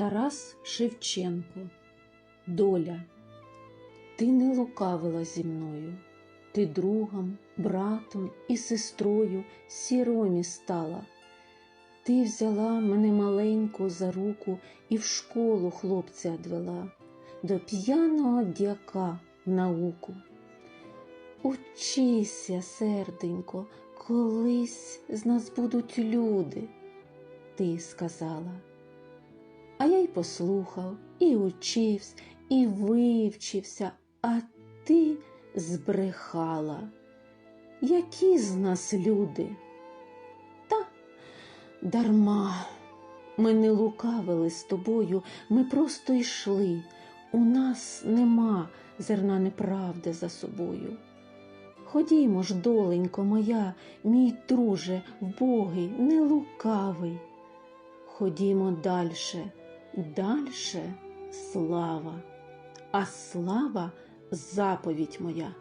Тарас Шевченко Доля Ти не лукавила зі мною, ти другом, братом і сестрою сіромі стала. Ти взяла мене маленьку за руку і в школу хлопця одвела, до п'яного дяка в науку. Учися, серденько, колись з нас будуть люди, ти сказала. Послухав, і учився, і вивчився, а ти збрехала. Які з нас люди? Та дарма. Ми не лукавили з тобою, ми просто йшли. У нас нема зерна неправди за собою. Ходімо ж, доленько моя, мій друже, вбогий, не лукавий. Ходімо дальше, дальше слава, а слава заповідь моя.